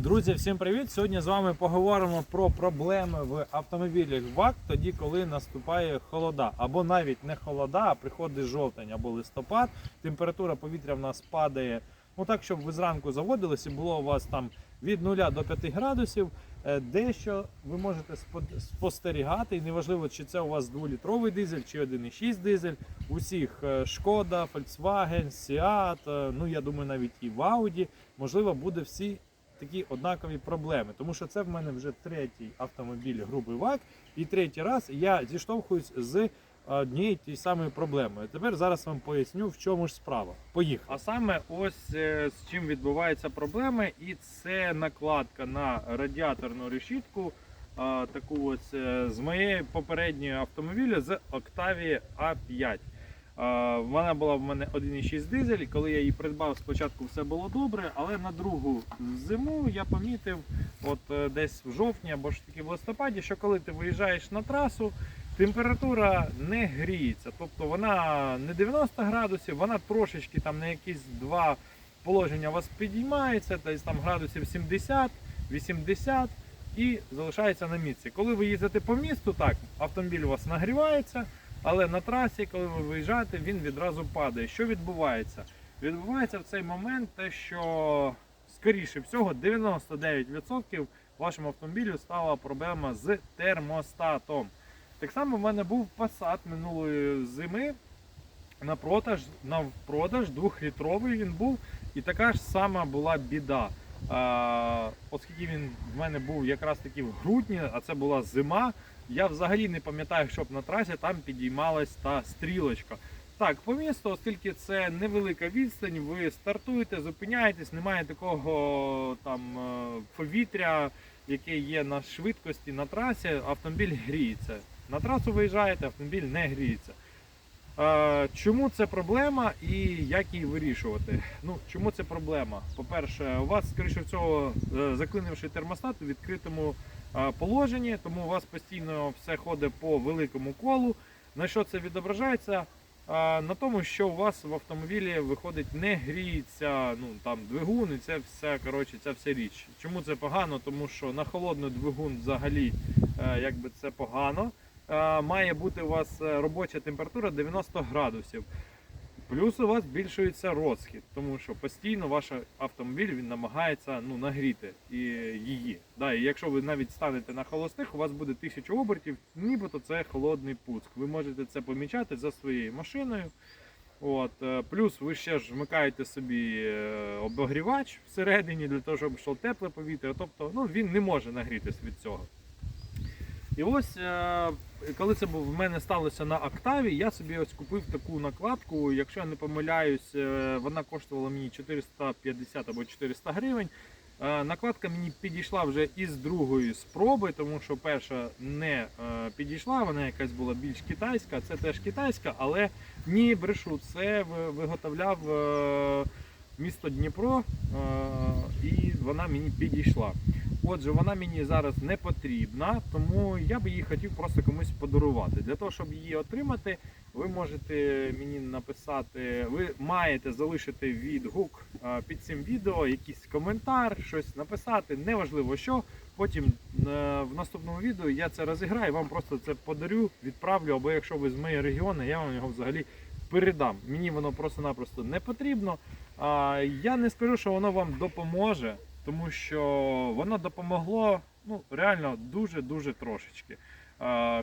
Друзі, всім привіт! Сьогодні з вами поговоримо про проблеми в автомобілях ВАК тоді, коли наступає холода. Або навіть не холода, а приходить жовтень або листопад. Температура повітря в нас падає. Ну так, щоб ви зранку заводилися, було у вас там від 0 до 5 градусів. Е, Дещо ви можете спо- спостерігати, і неважливо, чи це у вас 2-літровий дизель, чи 1,6 дизель. Усіх е, Шкода, Volkswagen, Seat, е, ну я думаю, навіть і в Audi, можливо, буде всі такі однакові проблеми. Тому що це в мене вже третій автомобіль грубий ВАК, і третій раз я зіштовхуюсь з однією тією самою проблемою. Тепер зараз вам поясню, в чому ж справа. Поїхали. А саме ось е, з чим відбуваються проблеми, і це накладка на радіаторну решітку. Таку ось е, з моєї попередньої автомобіля з Octavia A5. А, Вона була в мене 1,6 дизель. Коли я її придбав, спочатку все було добре, але на другу зиму я помітив, от е, десь в жовтні або ж таки в листопаді, що коли ти виїжджаєш на трасу, температура не гріється. Тобто вона не 90 градусів, вона трошечки там на якісь два положення у вас підіймається, десь там градусів 70, 80 і залишається на місці. Коли ви їздите по місту, так, автомобіль у вас нагрівається. Але на трасі, коли ви виїжджаєте, він відразу падає. Що відбувається? Відбувається в цей момент те, що скоріше всього 99% вашому автомобілю стала проблема з термостатом. Так само в мене був Passat минулої зими на продаж, на продаж 2-літровий він був, і така ж сама була біда. Оскільки він в мене був якраз таки в грудні, а це була зима, я взагалі не пам'ятаю, щоб на трасі там підіймалась та стрілочка. Так, по місту, оскільки це невелика відстань, ви стартуєте, зупиняєтесь, немає такого там е, повітря, яке є на швидкості на трасі, автомобіль гріється. На трасу виїжджаєте, автомобіль не гріється. Е, Чому це проблема і як її вирішувати? Ну, чому це проблема? По-перше, у вас, скоріше всього, е, заклинивши термостат у відкритому положенні, тому у вас постійно все ходить по великому колу. На що це відображається? На тому, що у вас в автомобілі виходить, не гріється ну, там, двигун і це все, коротше, ця вся річ. Чому це погано? Тому що на холодний двигун взагалі е, якби це погано. Е, Має бути у вас е, робоча температура 90 градусів. Плюс у вас збільшується розхід, тому що постійно ваш автомобіль він намагається ну, нагріти і її. Да, і якщо ви навіть станете на холостих, у вас буде 1000 обертів, нібито це холодний пуск. Ви можете це помічати за своєю машиною. От, е, плюс ви ще ж вмикаєте собі е, обогрівач всередині для того, щоб йшло тепле повітря. Тобто ну, він не може нагрітись від цього. І ось, е, коли це в мене сталося на Октаві, я собі ось купив таку накладку. Якщо я не помиляюсь, е, вона коштувала мені 450 або 400 гривень. Е, Накладка мені підійшла вже із другої спроби, тому що перша не підійшла, вона якась була більш китайська, це теж китайська, але ні, брешу, це виготовляв місто Дніпро, і вона мені підійшла. Отже, вона мені зараз не потрібна, тому я би її хотів просто комусь подарувати. Для того, щоб її отримати, ви можете мені написати, ви маєте залишити відгук під цим відео, якийсь коментар, щось написати, неважливо що. Потім е, в наступному відео я це розіграю, вам просто це подарю, відправлю, або якщо ви з моєї регіону, я вам його взагалі передам. Мені воно просто-напросто не потрібно. Я не скажу, що воно вам допоможе, тому що воно допомогло ну, реально дуже-дуже трошечки.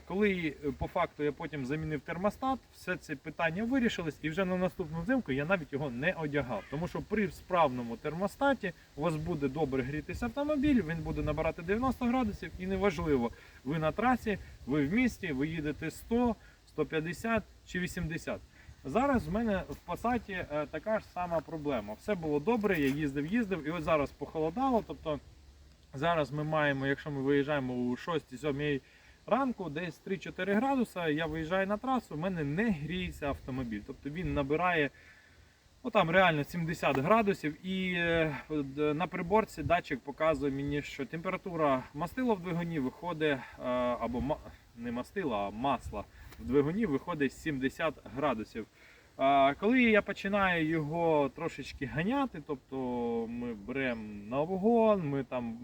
Коли е, по факту я потім замінив термостат, все ці питання вирішились, і вже на наступну взимку я навіть його не одягав. Тому що при справному термостаті у вас буде добре грітися автомобіль, він буде набирати 90 градусів, і неважливо, ви на трасі, ви в місті, ви їдете 100, 150 чи 80. Зараз в мене в Пасаті е, така ж сама проблема. Все було добре, я їздив, їздив, і от зараз похолодало. Тобто зараз ми маємо, якщо ми виїжджаємо у 6-7 ранку, десь 3-4 градуса, я виїжджаю на трасу, в мене не гріється автомобіль. Тобто він набирає ну, там реально 70 градусів. І е, на приборці датчик показує мені, що температура мастила в двигуні виходить, е, або не мастила, а масла в двигуні виходить 70 градусів. Коли я починаю його трошечки ганяти, тобто ми беремо на вогон, ми там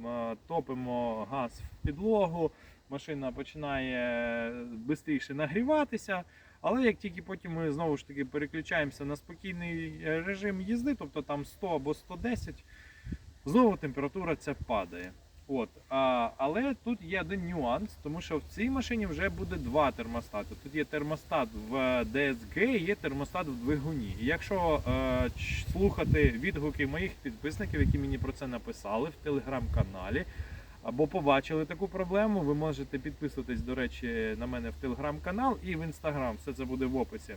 топимо газ в підлогу, машина починає швидше нагріватися. Але як тільки потім ми знову ж таки переключаємося на спокійний режим їзди, тобто там 100 або 110, знову температура ця падає. От, а, але тут є один нюанс, тому що в цій машині вже буде два термостати. Тут є термостат в DSG і є термостат в двигуні. І якщо е, слухати відгуки моїх підписників, які мені про це написали в телеграм-каналі, або побачили таку проблему, ви можете підписуватись, до речі, на мене в телеграм-канал і в інстаграм. Все це буде в описі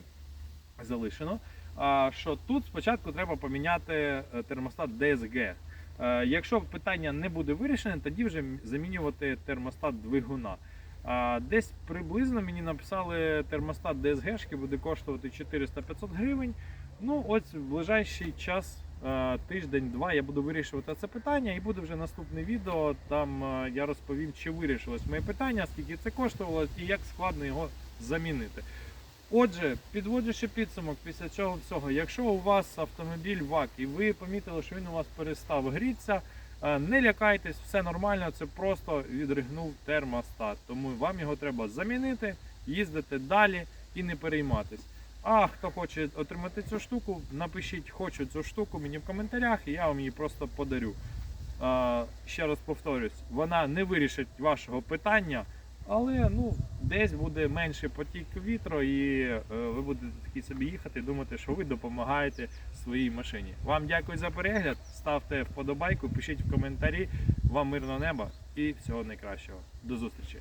залишено. А що тут спочатку треба поміняти е, термостат DSG. Е, Якщо питання не буде вирішене, тоді вже замінювати термостат двигуна. Десь приблизно мені написали термостат DSG буде коштувати 400-500 гривень. Ну, ось в ближайший час, е, тиждень-два, я буду вирішувати це питання і буде вже наступне відео. Там е, я розповім, чи вирішилось моє питання, скільки це коштувало і як складно його замінити. Отже, підводячи підсумок після цього всього, якщо у вас автомобіль ВАК і ви помітили, що він у вас перестав грітися, е, не лякайтесь, все нормально, це просто відригнув термостат. Тому вам його треба замінити, їздити далі і не перейматись. А хто хоче отримати цю штуку, напишіть хочу цю штуку мені в коментарях, і я вам її просто подарю. Е, Ще раз повторюсь, вона не вирішить вашого питання. Але ну, десь буде менший потік вітру, і е, ви будете такі собі їхати думати, що ви допомагаєте своїй машині. Вам дякую за перегляд. Ставте вподобайку, пишіть в коментарі. Вам мирного неба і всього найкращого. До зустрічі!